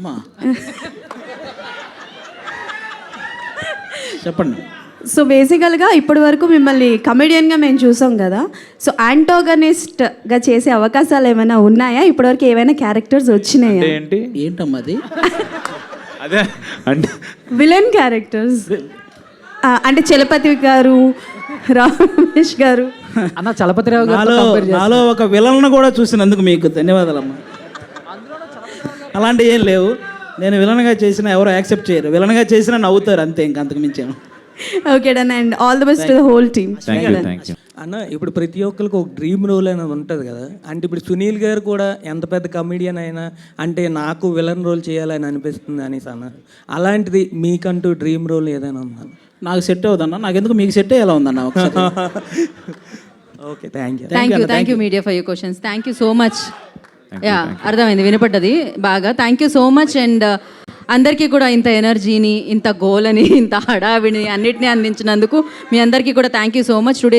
అమ్మా. చెప్పండి. సో బేసికల్గా ఇప్పటి వరకు మిమ్మల్ని కమెడియన్గా మేము చూసాం కదా. సో యాంటోగనిస్ట్గా చేసే అవకాశాలు ఏమైనా ఉన్నాయా? ఇప్పటివరకు ఏమైనా క్యారెక్టర్స్ వచ్చినాయా? ఏంటి? ఏంటమ్మా అది? అదే అంటే విలన్ క్యారెక్టర్స్. అంటే చలపతి గారు రమేష్ గారు. అన్న చలపతిరావు గారితో నాలో compare చేస్తే- నాలో ఒక విలన్ను కూడా చూసినందుకు మీకు ధన్యవాదాలమ్మా. అలాంటివి ఏం లేవు. నేను విలన్గా చేసినా ఎవరు యాక్సెప్ట్ చేయరు. విలన్గా చేసినా నవ్వుతారు అంతే ఇంక అంతకు మించాను okay done and all the best to the whole team అన్న ఇప్పుడు ప్రతి ఒక్కరికి ఒక డ్రీమ్ రోల్ అనేది ఉంటుంది కదా. అంటే ఇప్పుడు సునీల్ గారు కూడా ఎంత పెద్ద కమెడియన్ అయినా అంటే నాకు విలన్ రోల్ చేయాలని అనిపిస్తుంది అనేసి అన్నారు. అలాంటిది మీకంటూ డ్రీమ్ రోల్ ఏదైనా ఉందా? నాకు సెట్ అవుదన్నా. నాకు ఎందుకు మీకు సెట్ అయ్యేలా ఉందన్న ఒకసారి. Okay thank you thank you thank you media for you questions thank you so much yeah అర్థమైంది వినపడ్డది బాగా. Thank you so much and అందరికీ కూడా ఇంత ఎనర్జీని ఇంత గోలని ఇంత హడావిని అన్నిటిని అందించినందుకు మీ అందరికీ కూడా thank you so much today